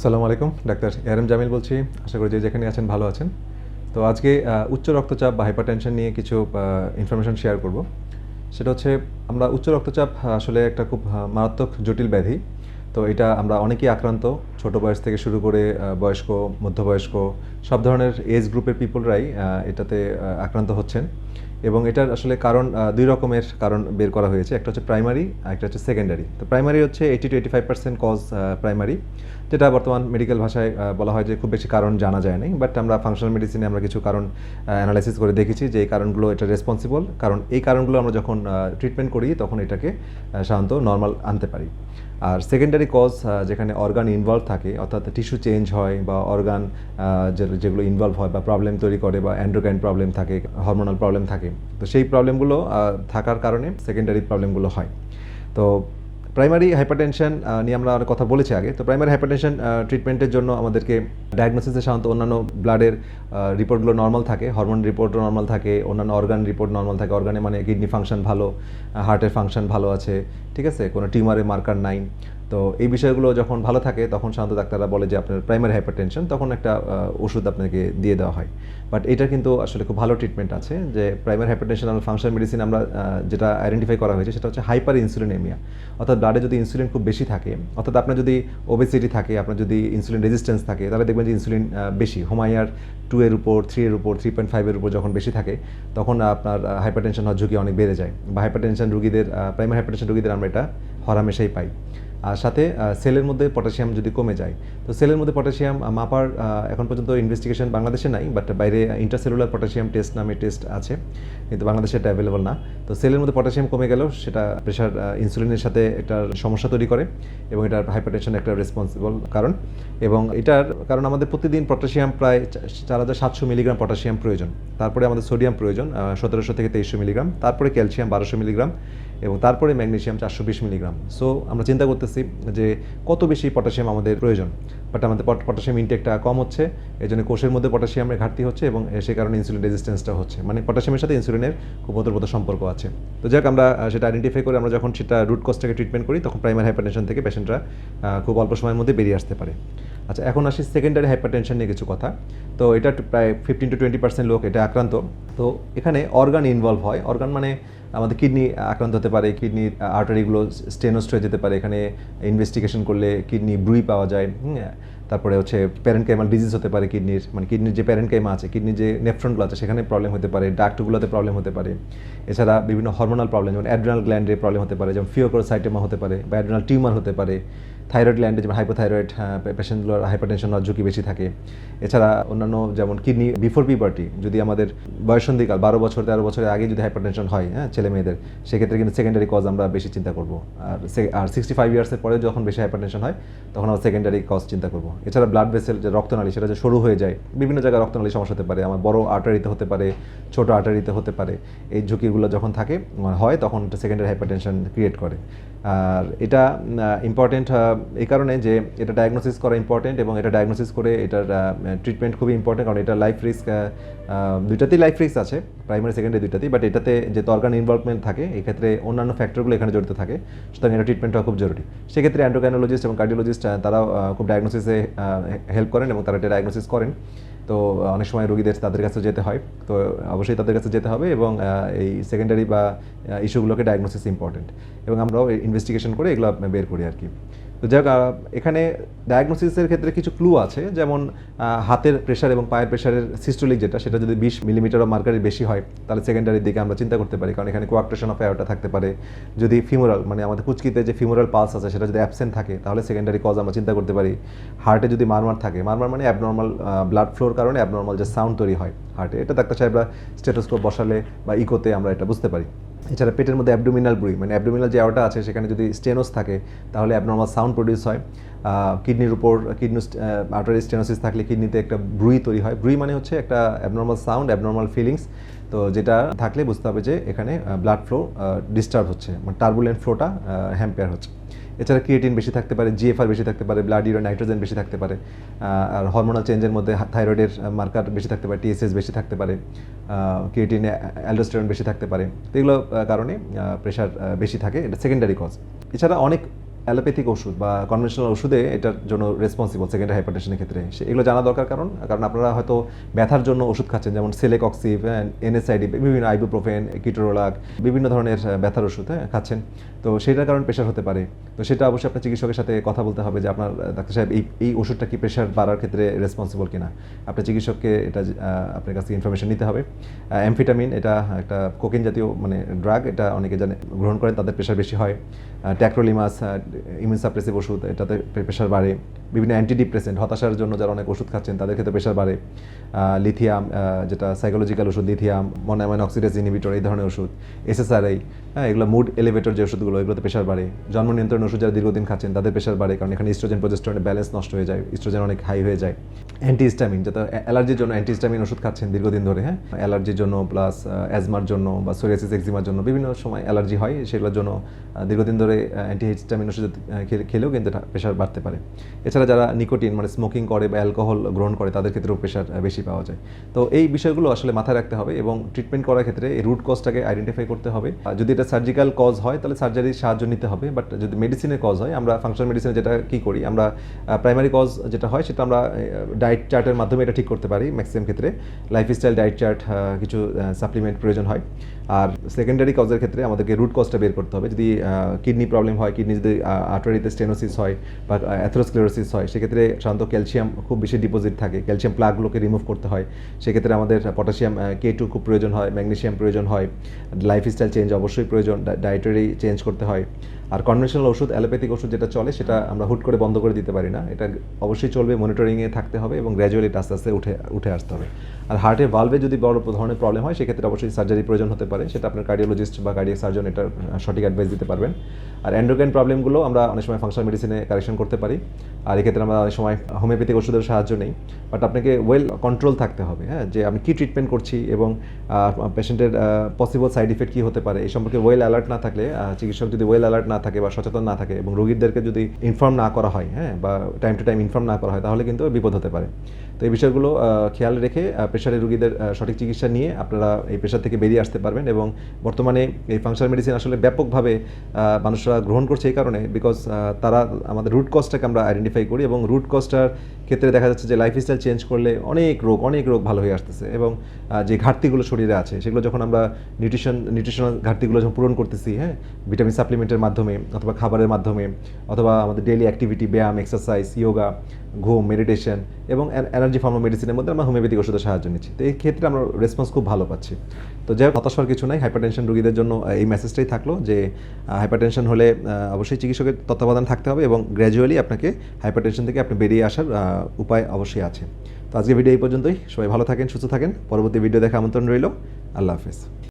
আসসালামু আলাইকুম, ডাক্তার এরম জামিল বলছি। আশা করি যে যেখানে আছেন ভালো আছেন। তো আজকে উচ্চ রক্তচাপ বা হাইপারটেনশন নিয়ে কিছু ইনফরমেশন শেয়ার করব। সেটা হচ্ছে, আমরা উচ্চ রক্তচাপ আসলে একটা খুব মারাত্মক জটিল ব্যাধি। তো এটা আমরা অনেকেই আক্রান্ত। ছোট বয়স থেকে শুরু করে বয়স্ক, মধ্যবয়স্ক, সব ধরনের এজ গ্রুপের পিপলরাই এটাতে আক্রান্ত হচ্ছেন। এবং এটার আসলে কারণ দুই রকমের কারণ বের করা হয়েছে। একটা হচ্ছে প্রাইমারি একটা হচ্ছে সেকেন্ডারি তো প্রাইমারি হচ্ছে eighty to eighty five percent cause primary যেটা বর্তমান মেডিকেল ভাষায় বলা হয় যে খুব বেশি কারণ জানা যায় নাই। বাট আমরা ফাংশনাল মেডিসিনে আমরা কিছু কারণ অ্যানালাইসিস করে দেখেছি যে এই কারণগুলো এটা রেসপন্সিবল কারণ এই কারণগুলো আমরা যখন ট্রিটমেন্ট করি, তখন এটাকে সাধারণত নর্মাল আনতে পারি। আর সেকেন্ডারি কজ যেখানে অর্গান ইনভলভ থাকে, অর্থাৎ টিস্যু চেঞ্জ হয় বা অর্গান যেগুলো ইনভলভ হয় বা প্রবলেম তৈরি করে বা অ্যান্ড্রোকাইন প্রবলেম থাকে হরমোনাল প্রবলেম থাকে। তো সেই প্রবলেমগুলো থাকার কারণে সেকেন্ডারি প্রবলেমগুলো হয়। তো প্রাইমারি হাইপারটেনশন নিয়ে আমরা অনেক কথা বলেছি আগে। তো প্রাইমারি হাইপারটেনশন ট্রিটমেন্টের জন্য আমাদেরকে ডায়াগনোসিসে সাধারণত অন্যান্য ব্লাডের রিপোর্টগুলো নর্মাল থাকে হরমোন রিপোর্টও নর্মাল থাকে, অন্যান্য অর্গান রিপোর্ট নর্মাল থাকে। অর্গানে মানে কিডনি ফাংশন ভালো হার্টের ফাংশন ভালো আছে, ঠিক আছে? কোনো টিউমারের মার্কার নাই। তো এই বিষয়গুলো যখন ভালো থাকে, তখন সাধারণত ডাক্তাররা বলে যে আপনার প্রাইমারি হাইপারটেনশন তখন একটা ওষুধ আপনাকে দিয়ে দেওয়া হয়। বাট এটা কিন্তু আসলে খুব ভালো ট্রিটমেন্ট আছে যে প্রাইমারি হাইপারটেনশন আমরা ফাংশন মেডিসিন আমরা যেটা আইডেন্টিফাই করা হয়েছে সেটা হচ্ছে হাইপার ইনসুলিনেমিয়া অর্থাৎ ব্লাডে যদি ইনসুলিন খুব বেশি থাকে, অর্থাৎ আপনার যদি ওবেসিটি থাকে, আপনার যদি ইনসুলিন রেজিস্ট্যান্স থাকে, তাহলে দেখবেন যে ইনসুলিন বেশি। হোমায়ার টু এর উপর থ্রি এর উপর থ্রি পয়েন্ট ফাইভের উপর যখন বেশি থাকে, তখন আপনার হাইপারটেনশন হওয়ার ঝুঁকি অনেক বেড়ে যায়। বা হাইপারটেনশন রুগীদের প্রাইমারি হাইপারটেনশন রুগীদের আমরা এটা হরামেশাই পাই। আর সাথে সেলের মধ্যে পটাশিয়াম যদি কমে যায়, তো সেলের মধ্যে পটাশিয়াম মাপার এখন পর্যন্ত ইনভেস্টিগেশন বাংলাদেশে নাই বাট বাইরে ইন্টারসেলুলার পটাশিয়াম টেস্ট নামে টেস্ট আছে, কিন্তু বাংলাদেশে এটা অ্যাভেলেবল না। তো সেলের মধ্যে পটাশিয়াম কমে গেলেও সেটা প্রেশার ইনসুলিনের সাথে একটা সমস্যা তৈরি করে এবং এটার হাইপারটেনশন একটা রেসপন্সিবল কারণ। এবং এটার কারণ আমাদের প্রতিদিন পটাশিয়াম প্রায় চার হাজার সাতশো মিলিগ্রাম পটাশিয়াম প্রয়োজন। তারপরে আমাদের সোডিয়াম প্রয়োজন সতেরোশো থেকে তেইশশো মিলিগ্রাম তারপরে ক্যালসিয়াম বারোশো মিলিগ্রাম এবং তারপরে ম্যাগনেসিয়াম চারশো বিশ মিলিগ্রাম। সো আমরা চিন্তা করতেছি যে কত বেশি পটাশিয়াম আমাদের প্রয়োজন। বাট আমাদের পট- পটাশিয়াম ইনটেকটা কম হচ্ছে এই জন্য কোষের মধ্যে পটাশিয়ামের ঘাটতি হচ্ছে এবং সে কারণে ইনসুলিন রেজিস্ট্যান্সটা হচ্ছে। মানে পটাশিয়ামের সাথে ইনসুলিনের খুব ওতপ্রোত সম্পর্ক আছে। তো যাক, আমরা সেটা আইডেন্টিফাই করে আমরা যখন সেটা রুট কজটাকে ট্রিটমেন্ট করি, তখন প্রাইমারি হাইপারটেনশন থেকে পেশেন্টরা খুব অল্প সময়ের মধ্যে বেরিয়ে আসতে পারে। আচ্ছা এখন আসি সেকেন্ডারি হাইপারটেনশন নিয়ে কিছু কথা। তো এটা প্রায় ফিফটিন টু টোয়েন্টি পার্সেন্ট লোক এটা আক্রান্ত। তো এখানে অর্গান ইনভলভ হয়। অর্গান মানে আমাদের কিডনি আক্রান্ত হতে পারে কিডনি আর্টারিগুলো স্টেনোস্ট হয়ে যেতে পারে। এখানে ইনভেস্টিগেশন করলে কিডনি ব্রুই পাওয়া যায় তারপরে হচ্ছে প্যারেন্ট কাইমাল ডিজিজ হতে পারে কিডনির মানে কিডনির যে প্যারেন্ট কাইমা আছে কিডনির যে নেফ্রনগুলো আছে, সেখানে প্রবলেম হতে পারে ডাক্টগুলোতে প্রবলেম হতে পারে। এছাড়া বিভিন্ন হরমোনাল প্রবলেম যেমন অ্যাড্রিনাল গ্ল্যান্ডে প্রবলেম হতে পারে, যেমন ফিওকোরোসাইটেমা হতে পারে বা অ্যাড্রিনাল টিউমার হতে পারে। থাইরয়েড গ্ল্যান্ডে যেমন হাইপোথাইরয়েড পেশেন্টগুলোর হাইপারটেনশন হওয়ার ঝুঁকি বেশি থাকে? এছাড়া অন্যান্য যেমন কিডনি বিফোর পিবার্টি যদি আমাদের বয়সন্ধিকাল, বারো বছর, তেরো বছরের আগে যদি হাইপারটেনশন হয় হ্যাঁ ছেলে মেয়েদের, সেক্ষেত্রে কিন্তু সেকেন্ডারি কজ আমরা বেশি চিন্তা করব। আর আর সিক্সটি ফাইভ ইয়ার্সের পরে যখন বেশি হাইপারটেনশন হয়, তখন আমরা সেকেন্ডারি কজ চিন্তা করব। এছাড়া ব্লাড ভেসেল যে রক্তনালী, সেটা যে সরু হয়ে যায়, বিভিন্ন জায়গায় রক্তনালী সমস্যা হতে পারে, আমার বড় আর্টারিতে হতে পারে, ছোট আর্টারিতে হতে পারে, এই ঝুঁকিগুলো যখন থাকে, হয়, তখন সেকেন্ডারি হাইপারটেনশন ক্রিয়েট করে। আর এটা ইম্পর্টেন্ট এই কারণে যে এটা ডায়াগনোসিস করা ইম্পর্টেন্ট এবং এটা ডায়াগনোসিস করে এটার ট্রিটমেন্ট খুবই ইম্পর্টেন্ট কারণ এটা লাইফ রিস্ক দুইটাতেই লাইফ রিস্ক আছে প্রাইমারি সেকেন্ডারি দুইটাতেই বাট এটাতে যে অর্গান ইনভলভমেন্ট থাকে এক্ষেত্রে অন্যান্য ফ্যাক্টরগুলো এখানে জড়িত থাকে, সুতরাং এটা ট্রিটমেন্টটা খুব জরুরি। সেক্ষেত্রে অ্যান্ড্রোকাইনোলজিস্ট এবং কার্ডিওলজিস্ট তারাও খুব ডায়াগনোসিসে হেল্প করেন এবং তারা এটা ডায়াগনোসিস করেন। তো অনেক সময় রোগীদের তাদের কাছে যেতে হয়, তো অবশ্যই তাদের কাছে যেতে হবে এবং এই সেকেন্ডারি বা ইস্যুগুলোকে ডায়াগনোসিস ইম্পর্টেন্ট এবং আমরাও ইনভেস্টিগেশন করে এগুলো বের করি আর কি। তো আহ, এখানে ডায়াগনোসিসের ক্ষেত্রে কিছু ক্লু আছে যেমন হাতের প্রেশার এবং পায়ের প্রেশারের সিস্টোলিক যেটা সেটা যদি বিশ মিলিমিটার মার্কারের বেশি হয় তাহলে সেকেন্ডারির দিকে আমরা চিন্তা করতে পারি কারণ এখানে কোয়াক্টেশন অফ অ্যাওটা থাকতে পারে। যদি ফিমোরাল মানে আমাদের কুচকিতে যে ফিমোরাল পালস আছে সেটা যদি অ্যাবসেন্ট থাকে তাহলে সেকেন্ডারি কজ আমরা চিন্তা করতে পারি। হার্টে যদি মারমার থাকে মারমার মানে অ্যাবনর্মাল ব্লাড ফ্লোর কারণে অ্যাবনর্মাল যে সাউন্ড তৈরি হয় হার্টে এটা ডাক্তার সাহেবরা স্টেটোস্কোপ বসালে বা ইকোতে আমরা এটা বুঝতে পারি। এছাড়া পেটের মধ্যে অ্যাবডোমিনাল ব্রুই মানে অ্যাবডোমিনাল যে আওয়াটা আছে, সেখানে যদি স্টেনোস থাকে, তাহলে অ্যাবনর্মাল সাউন্ড প্রডিউস হয়। কিডনির উপর কিডনি আর্টারি স্টেনোসিস থাকলে কিডনিতে একটা ব্রুই তৈরি হয়। ব্রুই মানে হচ্ছে একটা অ্যাবনর্মাল সাউন্ড অ্যাবনর্মাল ফিলিংস তো যেটা থাকলে বুঝতে হবে যে এখানে ব্লাড ফ্লো ডিস্টার্ব হচ্ছে। মানে টার্বুলেন্ট ফ্লোটা হ্যাম্পেয়ার হচ্ছে। এছাড়া ক্রিয়েটিন বেশি থাকতে পারে জিএফআর বেশি থাকতে পারে ব্লাড ইউরো নাইট্রোজেন বেশি থাকতে পারে আর হরমোনাল চেঞ্জের মধ্যে থাইরয়েডের মার্কার বেশি থাকতে পারে টিএসএস বেশি থাকতে পারে ক্রিয়েটিন অ্যালডোস্টেরন বেশি থাকতে পারে। তো এগুলো কারণে প্রেশার বেশি থাকে, এটা সেকেন্ডারি কজ এছাড়া অনেক অ্যালোপ্যাথিক ওষুধ বা কনভেনশনাল ওষুধে এটার জন্য রেসপন্সিবল সেকেন্ডারি হাইপারটেনশনের ক্ষেত্রে। এগুলো জানা দরকার কারণ কারণ আপনারা হয়তো ব্যথার জন্য ওষুধ খাচ্ছেন, যেমন সেলেকক্সিভ এনএসআইডি বিভিন্ন আইবুপ্রোফেন কিটোরোলাক বিভিন্ন ধরনের ব্যথার ওষুধ হ্যাঁ খাচ্ছেন। তো সেটার কারণে প্রেশার হতে পারে। তো সেটা অবশ্যই আপনার চিকিৎসকের সাথে কথা বলতে হবে যে আপনার ডাক্তার সাহেব, এই এই ওষুধটা কি প্রেশার বাড়ার ক্ষেত্রে রেসপন্সিবল কিনা? আপনার চিকিৎসককে এটা আপনার কাছে ইনফরমেশন নিতে হবে। অ্যামফিটামিন এটা একটা কোকেন জাতীয় মানে ড্রাগ এটা অনেকে জানে, গ্রহণ করেন, তাদের প্রেশার বেশি হয়। ট্যাক্রোলিমাস ইমিউন সাপ্রেসিভ ওষুধ, এটাতে প্রেশার বাড়ে। বিভিন্ন অ্যান্টিডিপ্রেসেন্ট হতাশার জন্য যারা অনেক ওষুধ খাচ্ছেন, তাদের ক্ষেত্রে প্রেশার বাড়ে। লিথিয়াম যেটা সাইকোলজিক্যাল ওষুধ লিথিয়াম মনামাইন অক্সিডেজ ইনহিবিটর এই ধরনের ওষুধ। এসএসআরআই হ্যাঁ এগুলো মুড এলিভেটর যে ওষুধগুলো, এগুলোতে প্রেশার বাড়ে। জন্ম নিয়ন্ত্রণ ওষুধ যারা দীর্ঘদিন খাচ্ছেন, তাদের প্রেশার বাড়ে, কারণ এখানে ইস্ট্রোজেন প্রজেস্ট্রনের ব্যালেন্স নষ্ট হয়ে যায় ইস্ট্রোজেন অনেক হাই হয়ে যায়। অ্যান্টিহিস্টামিন যেটা অ্যালার্জির জন্য অ্যান্টিহিস্টামিন ওষুধ খাচ্ছেন দীর্ঘদিন ধরে হ্যাঁ? অ্যালার্জির জন্য প্লাস অ্যাজমার জন্য বা সোরিয়াসিস এক্সিমার জন্য বিভিন্ন সময় অ্যালার্জি হয়, সেগুলোর জন্য দীর্ঘদিন ধরে অ্যান্টিহিস্টামিন ওষুধ খেলেও কিন্তু প্রেশার বাড়তে পারে। এছাড়া যারা নিকোটিন মানে স্মোকিং করে বা অ্যালকোহল গ্রহণ করে, তাদের ক্ষেত্রেও প্রেশার বেশি পাওয়া যায়। তো এই বিষয়গুলো আসলে মাথায় রাখতে হবে এবং ট্রিটমেন্ট করার ক্ষেত্রে এই রুট কজটাকে আইডেন্টিফাই করতে হবে। যদি এটা সার্জিক্যাল কজ হয়, তাহলে সার্জারির সাহায্য নিতে হবে বাট যদি মেডিসিনের কজ হয়, আমরা ফাংশনাল মেডিসিনে যেটা কি করি, আমরা প্রাইমারি কজ যেটা হয়, সেটা আমরা ডায়েট চার্টের মাধ্যমে এটা ঠিক করতে পারি ম্যাক্সিমাম ক্ষেত্রে। লাইফস্টাইল ডায়েট চার্ট কিছু সাপ্লিমেন্ট প্রয়োজন হয়। আর সেকেন্ডারি কজের ক্ষেত্রে আমাদেরকে রুট কজটা বের করতে হবে। যদি কিডনি প্রবলেম হয় কিডনি যদি আর্টারিতে স্টেনোসিস হয় বা অ্যাথ্রোস্ক্লেরোসিস হয়, সেক্ষেত্রে সাধারণত ক্যালসিয়াম খুব বেশি ডিপোজিট থাকে। ক্যালসিয়াম প্লাগগুলোকে রিমুভ করতে হয়। সেক্ষেত্রে আমাদের পটাশিয়াম কে টু খুব প্রয়োজন হয় ম্যাগনেশিয়াম প্রয়োজন হয়। লাইফস্টাইল চেঞ্জ অবশ্যই প্রয়োজন ডায়েটারি চেঞ্জ করতে হয়। আর কনভেনশনাল ওষুধ অ্যালোপ্যাথিক ওষুধ যেটা চলে, সেটা আমরা হুট করে বন্ধ করে দিতে পারি না। এটা অবশ্যই চলবে মনিটরিংয়ে থাকতে হবে এবং গ্র্যাজুয়ালি আস্তে আস্তে উঠে উঠে আসতে হবে। আর হার্টের ভালভে যদি বড় ধরনের প্রবলেম হয়, সেক্ষেত্রে অবশ্যই সার্জারি প্রয়োজন হতে পারে। সেটা আপনার কার্ডিওলজিস্ট বা কার্ডিয়াক সার্জন এটার সঠিক অ্যাডভাইস দিতে পারবেন। আর অ্যান্ড্রোগাইন প্রবলেমগুলো আমরা অনেক সময় ফাংশনাল মেডিসিনে কারেকশন করতে পারি। আর এক্ষেত্রে আমরা অনেক সময় হোমিওপ্যাথিক ওষুধের সাহায্য নেই। বাট আপনাকে ওয়েল কন্ট্রোল থাকতে হবে হ্যাঁ? যে আমি কী ট্রিটমেন্ট করছি এবং পেশেন্টের পসিবল সাইড ইফেক্ট কী হতে পারে, এই সম্পর্কে ওয়েল অ্যালার্ট না থাকলে চিকিৎসক যদি ওয়েল অ্যালার্ট না থাকে বা সচেতন না থাকে এবং রোগীদেরকে যদি ইনফর্ম না করা হয় হ্যাঁ? বা টাইম টু টাইম ইনফর্ম না করা হয়, তাহলে কিন্তু বিপদ হতে পারে। তো এই বিষয়গুলো খেয়াল রেখে প্রেশারের রোগীদের সঠিক চিকিৎসা নিয়ে আপনারা এই প্রেশার থেকে বেরিয়ে আসতে পারবেন। এবং বর্তমানে এই ফাংশনাল মেডিসিন আসলে ব্যাপকভাবে মানুষরা গ্রহণ করছে এই কারণে বিকজ তারা আমাদের রুট কজটাকে আমরা আইডেন্টিফাই করি এবং রুট কজটার ক্ষেত্রে দেখা যাচ্ছে যে লাইফস্টাইল চেঞ্জ করলে অনেক রোগ অনেক রোগ ভালো হয়ে আসতেছে এবং যে ঘাটতিগুলো শরীরে আছে সেগুলো যখন আমরা নিউট্রিশন নিউট্রিশনাল ঘাটতিগুলো যখন পূরণ করতেছি হ্যাঁ ভিটামিন সাপ্লিমেন্টের মাধ্যমে অথবা খাবারের মাধ্যমে অথবা আমাদের ডেইলি অ্যাক্টিভিটি ব্যায়াম এক্সারসাইজ ইয়োগা ঘুম মেডিটেশন এবং এনার্জি ফর্ম মেডিসিনের মধ্যে আমরা হোমিওপ্যাথিক ওষুধের সাহায্য নিচ্ছি। তো এই ক্ষেত্রে আমরা রেসপন্স খুব ভালো পাচ্ছি। তো যাই হোক হতাশার কিছু নাই। হাইপারটেনশন রোগীদের জন্য এই মেসেজটাই থাকল যে হাইপারটেনশন হলে অবশ্যই চিকিৎসকের তত্ত্বাবধান থাকতে হবে এবং গ্র্যাজুয়ালি আপনাকে হাইপারটেনশন থেকে আপনি বেরিয়ে আসার উপায় অবশ্যই আছে। তো আজকে ভিডিও এই পর্যন্তই। সবাই ভালো থাকেন, সুস্থ থাকেন। পরবর্তী ভিডিও দেখা আমন্ত্রণ রইল। আল্লাহ হাফেজ।